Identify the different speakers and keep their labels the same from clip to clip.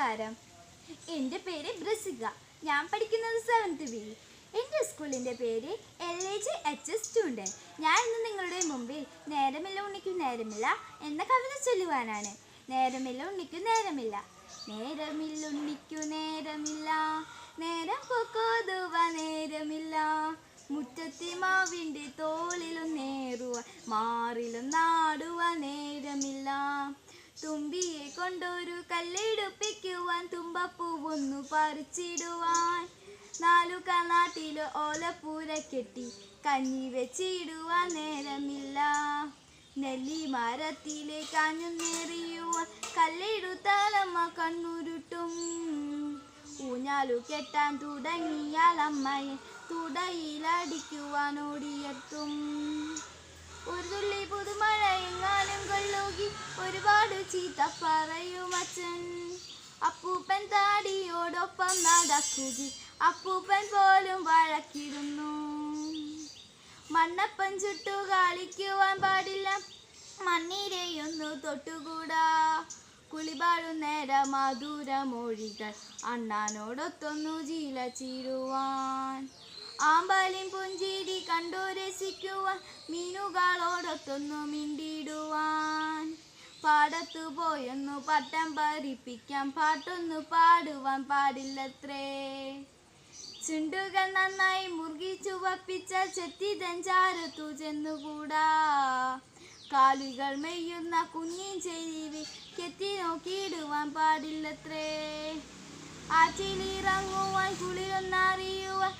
Speaker 1: നമസ്കാരം. എന്റെ പേര് ബ്രസിക. ഞാൻ പഠിക്കുന്നത് സെവൻത്ത് ബി എന്റെ സ്കൂളിന്റെ പേര് L A G H S student ഞാൻ ഇന്ന് നിങ്ങളുടെ മുമ്പിൽ നേരമില്ല ഉണ്ണിക്കും നേരമില്ല എന്ന കവിത ചൊല്ലുവാനാണ്. നേരമില്ല ഉണ്ണിക്കു നേരമില്ല. നേരമില്ല ഉണ്ണിക്കു നേരമില്ല. നേരം പൊക്കോതുവ നേരമില്ല. മുറ്റത്തി മാവിന്റെ തോളിലും നേരുവ മാറിലും നാടുവ നേരമില്ല. തുമ്പിയെ കൊണ്ടൊരു കല്ലെടുപ്പിക്കുവാൻ തുമ്പപ്പൂവൊന്നു പറിച്ചിടുവാൻ. നാലു കനാട്ടിൽ ഓലപ്പൂര കെട്ടി കഞ്ഞി വെച്ചിടുവാൻ നേരമില്ല. നെല്ലി മരത്തിലെ കാഞ്ഞുനേറിയുവാൻ കല്ലെടുത്താലമ്മ കണ്ണുരുട്ടും. ഊഞ്ഞാലു കെട്ടാൻ തുടങ്ങിയാൽ അമ്മയെ തുടയിലടിക്കുവാൻ ഓടിയെത്തും ഒരു തുള്ളി കൊള്ളുകി ഒരുപാട് ചീത്ത അച്ഛൻ. അപ്പൂപ്പൻ താടിയോടൊപ്പം നടക്കുകി അപ്പൂപ്പൻ പോലും വഴക്കിടുന്നു. മണ്ണപ്പൻ ചുട്ടു കളിക്കുവാൻ പാടില്ല. മണ്ണിരയൊന്നു തൊട്ടുകൂടാ. കുളിപാടും നേര മധുരമൊഴികൾ അണ്ണാനോടൊത്തൊന്നു ചീലച്ചിരുവാൻ ആമ്പാലിൻ പുഞ്ചിരി കണ്ടു രസിക്കുവാൻ മീനുകളോടൊത്തൊന്നു മിണ്ടിടുവാൻ പാടത്തു പോയൊന്നു പട്ടം പറിപ്പിക്കാൻ പാട്ടൊന്നു പാടുവാൻ പാടില്ലത്രേ. ചുണ്ടുകൾ നന്നായി മുറുകി ചുവപ്പിച്ച ചെത്തിതൻ ചാരത്തു ചെന്നുകൂടാ. കാലുകൾ മെയ്യുന്ന കുഞ്ഞിൻ ചെരിവിൽ കെത്തി നോക്കിയിടുവാൻ പാടില്ലത്രേ. ആറ്റിലിറങ്ങുവാൻ ചെന്നു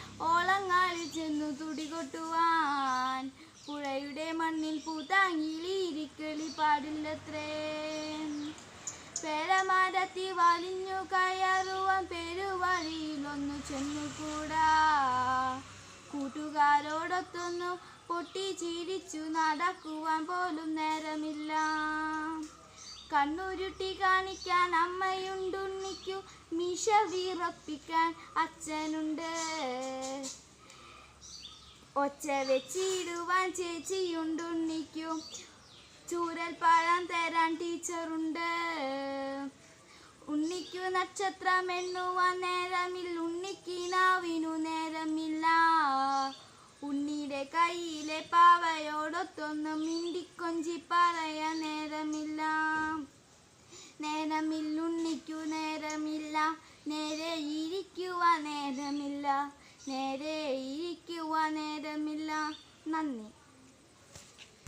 Speaker 1: തുടികൊട്ടുവാൻ പുഴയുടെ മണ്ണിൽ പൂതാങ്ങിയിലിരിക്കളി പാടില്ലത്രേ. പേരമരത്തി വലിഞ്ഞു കയറുവാൻ പെരുവഴിയിലൊന്നു ചെന്നുകൂടാ. കൂട്ടുകാരോടൊത്തൊന്നു പൊട്ടി ചിരിച്ചു നടക്കുവാൻ പോലും നേരമില്ല. കണ്ണുരുട്ടി കാണിക്കാൻ അമ്മയുണ്ടുണ്ണിക്കു മീശ വിറപ്പിക്കാൻ അച്ഛനുണ്ട്. ഒച്ച വെച്ചിടുവാൻ ചേച്ചിയുണ്ടുണ്ണിക്കും. ചൂരൽ പാടാൻ തരാൻ ടീച്ചറുണ്ട്. ഉണ്ണിക്കു നക്ഷത്രം എണ്ണുവാൻ നേരമില്ല ഉണ്ണിക്കിനാവിനു നേരമില്ല. ഉണ്ണിയുടെ കയ്യിലെ പാവയോടൊത്തൊന്നും മിണ്ടിക്കൊഞ്ചി പറയാൻ നേരമില്ല. നേരമില്ല നേരെ ഇരിക്കുവാൻ നേരമില്ല. നന്ദി.